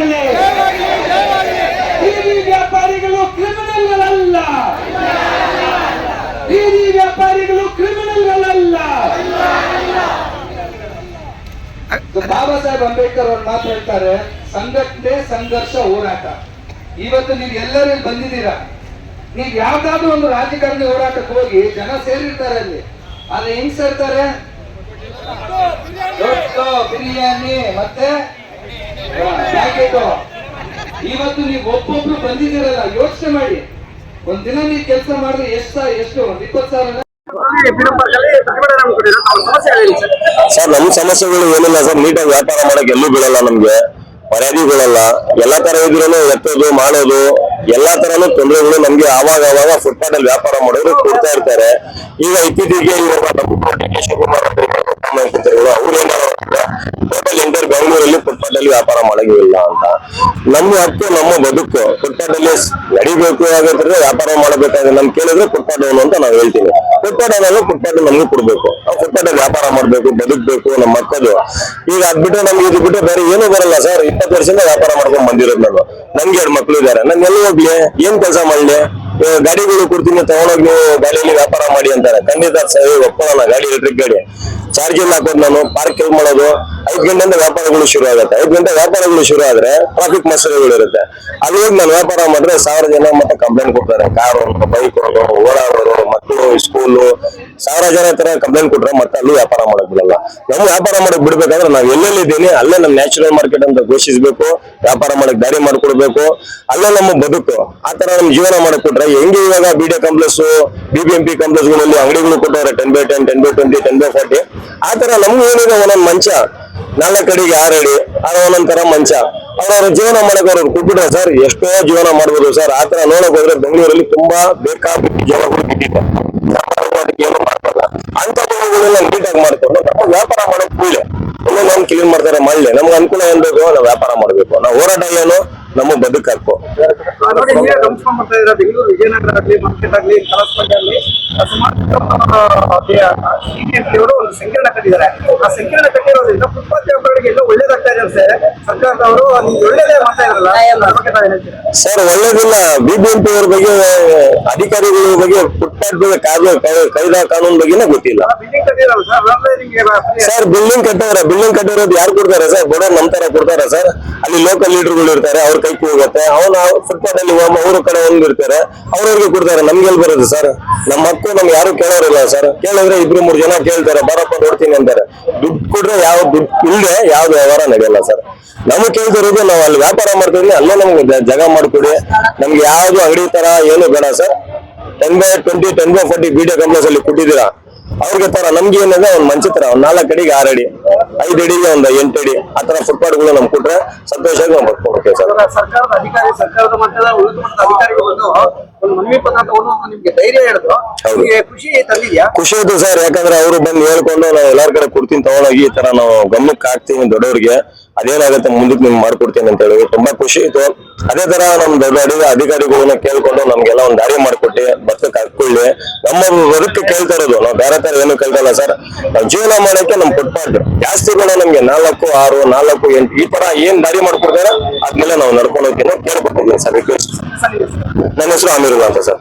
ಜಯವಾಗಲಿ. ಬೀದಿ ವ್ಯಾಪಾರಿಗಳು ಕ್ರಿಮಿನಲ್ಗಳಲ್ಲ. ಬೀದಿ ವ್ಯಾಪಾರಿಗಳು ಕ್ರಿಮಿನಲ್ಗಳಲ್ಲ. ಬಾಬಾ ಸಾಹೇಬ್ ಅಂಬೇಡ್ಕರ್ ಅವ್ರು ಮಾತು ಹೇಳ್ತಾರೆ ಸಂಘಟನೆ ಸಂಘರ್ಷ ಹೋರಾಟ. ಇವತ್ತು ನೀವು ಎಲ್ಲರೂ ಬಂದಿದ್ದೀರಾ? ನೀವು ಯಾವ್ದಾದ್ರು ಒಂದು ರಾಜಕಾರಣಿ ಹೋರಾಟಕ್ಕೆ ಹೋಗಿ ಜನ ಸೇರಿರ್ತಾರೆ ಅಲ್ಲಿ. ಆದ್ರೆ ಹೆಂಗ್ ಸೇರ್ತಾರೆ? ಬಿರಿಯಾನಿ ಮತ್ತೆ ಇವತ್ತು ನೀವು ಒಬ್ಬೊಬ್ರು ಬಂದಿದ್ದೀರಲ್ಲ, ಯೋಚನೆ ಮಾಡಿ. ಒಂದ್ ದಿನ ನೀವು ಕೆಲಸ ಮಾಡಿದ್ರೆ ಎಷ್ಟ ಎಷ್ಟು? ಒಂದ್ ಇಪ್ಪತ್ತು ಸಾವಿರ ಸರ್, ನಮ್ ಸಮಸ್ಯೆಗಳು ಏನಿಲ್ಲ ಸರ್, ನೀಟಾಗಿ ವ್ಯಾಪಾರ ಮಾಡಕ್ ಎಲ್ಲೂ ಬೀಳಲ್ಲ ನಮ್ಗೆ. ಮರ್ಯಾದೆ ಬೀಳಲ್ಲ. ಎಲ್ಲಾ ತರ ಇದ್ರೂ ಎತ್ತೋದು, ಮಾಡೋದು, ಎಲ್ಲಾ ತರನು ತೊಂದರೆಗಳು ನಮ್ಗೆ ಆವಾಗ ಆವಾಗ ಫುಟ್ಪಾತ್ ಅಲ್ಲಿ ವ್ಯಾಪಾರ ಮಾಡೋರು ಕೊಡ್ತಾ ಇರ್ತಾರೆ. ಈಗ ಇತ್ತೀಚೆಗೆ ಇವಾಗ ಅವ್ರು ಏನ್ ಟೋಟಲ್ ಎಂಟರ್ ಬೆಂಗಳೂರಲ್ಲಿ ಫುಟ್ಪಾತ್ ಅಲ್ಲಿ ವ್ಯಾಪಾರ ಮಾಡಂಗಿಲ್ಲ ಅಂತ. ನಮ್ಮ ಹಕ್ಕು, ನಮ್ಮ ಬದುಕು ಫುಟ್ಪಾತ್ ಅಲ್ಲಿ ನಡಿಬೇಕು ಆಗಿದ್ರೆ ವ್ಯಾಪಾರ ಮಾಡಬೇಕಾದ್ರೆ ನಮ್ ಕೇಳಿದ್ರೆ ಫುಟ್ಪಾತ್ ಡೌನ್ ಅಂತ ನಾವು ಹೇಳ್ತೀನಿ ಫುಟ್ಪಾತ್ ಡೌನ್ ಫುಟ್ಪಾತ್ ನಮ್ಗೆ ಕೊಡ್ಬೇಕು. ನಾವು ಫುಟ್ಪಾತ್ ವ್ಯಾಪಾರ ಮಾಡ್ಬೇಕು, ಬದುಕ್ಬೇಕು ನಮ್ಮ ಮಕ್ಕಳು ಈಗ ಅದ್ಬಿಟ್ಟು ನಮ್ಗೆ ಇದು ಬಿಟ್ಟು ಬೇರೆ ಏನೂ ಬರಲ್ಲ ಸರ್. ಇಪ್ಪತ್ತು ವರ್ಷದಿಂದ ವ್ಯಾಪಾರ ಮಾಡ್ಕೊಂಡ್ ಬಂದಿರೋದು ನಾನು. ನನ್ಗೆ ಎರಡು ಮಕ್ಳು ಇದಾರೆ ನಾನು ಎಲ್ಲಿ ಹೋಗ್ಲಿ? ಏನ್ ಕೆಲಸ ಮಾಡ್ಲಿ? ಗಾಡಿಗಳು ಕೊಡ್ತೀನಿ, ತಗೊಂಡೋಗಿ ನೀವು ಗಾಡಿಯಲ್ಲಿ ವ್ಯಾಪಾರ ಮಾಡಿ ಅಂತಾರೆ. ಖಂಡಿತ ಸರ್ ಒಪ್ಪೋಣ ಗಾಡಿ ಎಲೆಕ್ಟ್ರಿಕ್ ಗಾಡಿ. ಚಾರ್ಜಿಂಗ್ ಹಾಕೋದು ನಾನು ಪಾರ್ಕ್ ಮಾಡೋದು. ಐದು ಗಂಟೆಯಿಂದ ವ್ಯಾಪಾರಗಳು ಶುರು ಆಗುತ್ತೆ. ಐದು ಗಂಟೆ ವ್ಯಾಪಾರಗಳು ಶುರು ಆದ್ರೆ ಟ್ರಾಫಿಕ್ ಮಸೂರೆಗಳು ಇರುತ್ತೆ. ಅಲ್ಲಿ ಹೋಗಿ ನಾನು ವ್ಯಾಪಾರ ಮಾಡಿದ್ರೆ ಸಾವಿರ ಜನ ಮತ್ತೆ ಕಂಪ್ಲೇಂಟ್ ಕೊಡ್ತಾರೆ. ಕಾರು ಬೈಕ್ ಓಡಾಡೋರು ಮಕ್ಕಳು ಸ್ಕೂಲು ಸಾವಿರ ಜನ ಹತ್ರ ಕಂಪ್ಲೇಂಟ್ ಕೊಟ್ರೆ ಮತ್ತೆ ಅಲ್ಲಿ ವ್ಯಾಪಾರ ಮಾಡಕ್ ಬಿಡಲ್ಲ. ನಾವು ವ್ಯಾಪಾರ ಮಾಡಕ್ ಬಿಡ್ಬೇಕಂದ್ರೆ ನಾವು ಎಲ್ಲೆಲ್ಲಿ ಇದ್ದೀನಿ, ಅಲ್ಲೇ ನಮ್ಮ ನ್ಯಾಚುರಲ್ ಮಾರ್ಕೆಟ್ ಅಂತ ಘೋಷಿಸಬೇಕು. ವ್ಯಾಪಾರ ಮಾಡಕ್ ದಾರಿ ಮಾಡ್ಕೊಡ್ಬೇಕು. ಅಲ್ಲೇ ನಮ್ಮ ಬದುಕು. ಆ ತರ ನಮ್ ಜೀವನ ಮಾಡಕ್ ಕೊಟ್ರೆ ಹೆಂಗೆ ಇವಾಗ B D complex B B M P ಕಾಂಪ್ಲೆಕ್ಸ್ಗಳಲ್ಲಿ ಅಂಗಡಿಗಳು ಕೊಟ್ಟವ್ರೆ ten by ten ten by twenty ten by forty ಆ ತರ ನಮ್ಗೂ ಏನಿದೆ, ಒಂದೊಂದ್ ಮಂಚ. ನಾಲ್ಕು ಕಡೆಗೆ ಆರು ಅಡಿ ಅದು ಒಂದೊಂದ್ ತರ ಮಂಚ. ಅವ್ರವ್ರ ಜೀವನ ಮಾಡಕ್ ಅವ್ರು ಕೊಟ್ಬಿಟ್ರೆ ಸರ್, ಎಷ್ಟೋ ಜೀವನ ಮಾಡ್ಬೋದು ಸರ್. ಆ ತರ ನೋಡಕ್ ಹೋದ್ರೆ ಬೆಂಗಳೂರಲ್ಲಿ ತುಂಬಾ ಬೇಕಾಬಿಟ್ಟು ಜನಗಳು ಬಿಟ್ಟಿದೆ. ಏನು ಮಾಡ್ಬಲ್ಲ ಅಂತ ನೀಟಾಗಿ ಮಾಡ್ಕೊಂಡು ನಮ್ಮ ವ್ಯಾಪಾರ ಮಾಡಕ್ ಕೂಲೆ ಇನ್ನೂ ನಾನು ಕ್ಲೀನ್ ಮಾಡ್ತಾರೆ, ಮಾಡ್ಲಿ. ನಮ್ಗೆ ಅನುಕೂಲ ಏನ್ ಬೇಕು, ನಾವು ವ್ಯಾಪಾರ ಮಾಡ್ಬೇಕು. ನಾವು ಹೋರಾಟ ಏನು, ನಮ್ಮ ಬದುಕು ನೋಡಿ ನೀವೇ ಗಮನಿಸ್ಕೊಂಡ್ ಬರ್ತಾ ಇದ್ದೀರಾ ಬೆಂಗಳೂರು ವಿಜಯನಗರ ಆಗಲಿ ಮಾರ್ಕೆಟ್ ಆಗಲಿ ಕಲಾಸ್ಪೇಟೆ ಆಗ್ಲಿ ಸುಮಾರು ಅವರು ಒಂದು ಸಂಕೀರ್ಣ ಕಟ್ಟಿದ್ದಾರೆ ಆ ಸಂಕೀರ್ಣ ಕಟ್ಟಿರೋದ್ರಿಂದ ಒಳ್ಳೇದಾಗ್ತಾ ಸರ್ಕಾರದವರು ಒಳ್ಳೇದೇ ಮಾಡ್ತಾ ಬಗ್ಗೆ? ಸರ್ ಒಳ್ಳೇದಿಲ್ಲ. ಬಿಬಿಎಂಪಿ ಅವ್ರ ಬಗ್ಗೆ ಅಧಿಕಾರಿಗಳ ಬಗ್ಗೆ ಫುಟ್ಪಾತ್ ಬಗ್ಗೆ ಕಾಯ್ದೆ ಕಾಯ್ದಾ ಕಾನೂನು ಬಗ್ಗೆನೇ ಗೊತ್ತಿಲ್ಲ. ಆ ಬಿಲ್ಡಿಂಗ್ ಕಟ್ಟಿರಲ್ಲ ಸರ್ ಬಿಲ್ಡಿಂಗ್ ಕಟ್ಟವ್ರೆ ಬಿಲ್ಡಿಂಗ್ ಕಟ್ಟಿರೋದು ಯಾರು ಕೊಡ್ತಾರೆ ಸರ್? ಬಡವ್ರು ನಮ್ ತರ ಕೊಡ್ತಾರೆ ಸರ್. ಅಲ್ಲಿ ಲೋಕಲ್ ಲೀಡರ್ಗಳು ಇರ್ತಾರೆ ಅವ್ರ ಕೈ ಹೋಗುತ್ತೆ ಅವನ ಫುಟ್ಪಾತ್ ಅಲ್ಲಿ ಊರ ಕಡೆ ಒಂದ್ ಇರ್ತಾರೆ ಅವ್ರವ್ರಿಗೆ ಕೊಡ್ತಾರೆ. ನಮ್ಗೆ ಎಲ್ಲಿ ಬರೋದು ಸರ್? ನಮ್ಮ ಹಕ್ಕು ನಮ್ಗೆ ಯಾರು ಕೇಳೋರಿಲ್ಲ ಸರ್. ಕೇಳಿದ್ರೆ ಇಬ್ರು ಮೂರು ಜನ ಕೇಳ್ತಾರೆ ಬರಪ್ಪ ನೋಡ್ತೀನಿ ಅಂತಾರೆ. ದುಡ್ಡು ಕೊಟ್ರೆ ಯಾವ ದುಡ್ಡು ಇಲ್ಲದೆ ಯಾವ್ದು ವ್ಯವಹಾರ ನಡೆಯಲ್ಲ ಸರ್. ನಮಗೆ ಕೇಳ್ತಿರೋದು ನಾವು ಅಲ್ಲಿ ವ್ಯಾಪಾರ ಮಾಡ್ತಿದ್ವಿ, ಅಲ್ಲೇ ನಮ್ಗೆ ಜಾಗ ಮಾಡ್ಕೊಡಿ. ನಮ್ಗೆ ಯಾವ್ದು ಅಂಗಡಿ ತರ ಏನು ಬೇಡ sir. Ten by twenty ten by forty video complex ಅಲ್ಲಿ ಕೊಟ್ಟಿದ್ದೀರಾ. ಅವ್ರಿಗೆ ತರ ನಮ್ಗೆ ಏನಿದೆ ಒಂದ್ ಮಂಚ ತರ ಒಂದ್ ನಾಲ್ಕು ಅಡಿಗೆ ಆರ್ ಅಡಿ. ಐದು ಅಡಿಗೆ ಒಂದ್ ಎಂಟು ಅಡಿ. ಆ ತರ ಫುಟ್ಪಾತ್ಗಳು ನಮ್ಗೆ ಕೊಟ್ರೆ ಸಂತೋಷವಾಗಿ ನಾವು ಸರ್. ಸರ್ಕಾರದ ಅಧಿಕಾರಿ ಸರ್ಕಾರದ ಮಟ್ಟದ ಉನ್ನತ ಮಟ್ಟದ ಅಧಿಕಾರಿಗಳು ಬಂದು ಒಂದು ಮನವಿ ಪತ್ರ ತಗೊಂಡು ಒಂದು ನಿಮ್ಗೆ ಧೈರ್ಯ ಹೇಳಿದ್ರು. ನಿಮ್ಗೆ ಖುಷಿ ತಂದಿದ್ಯಾ? ಖುಷಿ ಆಯ್ತು ಸರ್ ಯಾಕಂದ್ರೆ ಅವರು ಬಂದು ಹೇಳ್ಕೊಂಡು ನಾವು ಎಲ್ಲಾರ್ ಕಡೆ ಕೊಡ್ತೀನಿ ತಗೊಂಡೋಗಿ ಈ ತರ ನಾವು ಗಮನಕ್ಕೆ ಹಾಕ್ತೀನಿ ದೊಡ್ಡವ್ರಿಗೆ. ಅದೇನಾಗುತ್ತೆ ಮುಂದಕ್ಕೆ ನಿಮ್ಗೆ ಮಾಡ್ಕೊಡ್ತೀನಿ ಅಂತ ಹೇಳಿ ತುಂಬಾ ಖುಷಿ ಆಯ್ತು. ಅದೇ ತರ ನಮ್ ದೊಡ್ಡ ಅಡಿಗೆ ಅಧಿಕಾರಿಗಳನ್ನ ಕೇಳ್ಕೊಂಡು ನಮ್ಗೆಲ್ಲ ಒಂದ್ ದಾರಿ ಮಾಡ್ಕೊಟ್ಟಿ ಬದುಕಕ್ಕೆ ಹಾಕೊಳ್ಳಿ ನಮ್ಮ ಬದುಕು ಕೇಳ್ತಾ ಇರೋದು. ನಾವು ಬೇರೆ ತರ ಏನು ಕೇಳ್ತಲ್ಲ ಸರ್. ನಾವು ಜೀವನ ಮಾಡಕ್ಕೆ ನಮ್ ಫುಟ್ಪಾತ್ ಜಾಸ್ತಿ ಕೂಡ ನಮ್ಗೆ ನಾಲ್ಕು, ಆರು, ನಾಲ್ಕು, ಎಂಟು ಈ ತರ ಏನ್ ದಾರಿ ಮಾಡ್ಕೊಡ್ತಾರೆ ಅದ್ಮೇಲೆ ನಾವು ನಡ್ಕೊಂಡು ಹೋಗ್ತೀನಿ ಕೇಳ್ಕೊಟ್ಟಿದ್ದೀನಿ ಸರ್. ರಿಕ್ವೆಸ್ಟ್ ನನ್ನ ಹೆಸರು ಅಮೀರುಲ್ಲಾ ಅಂತ ಸರ್.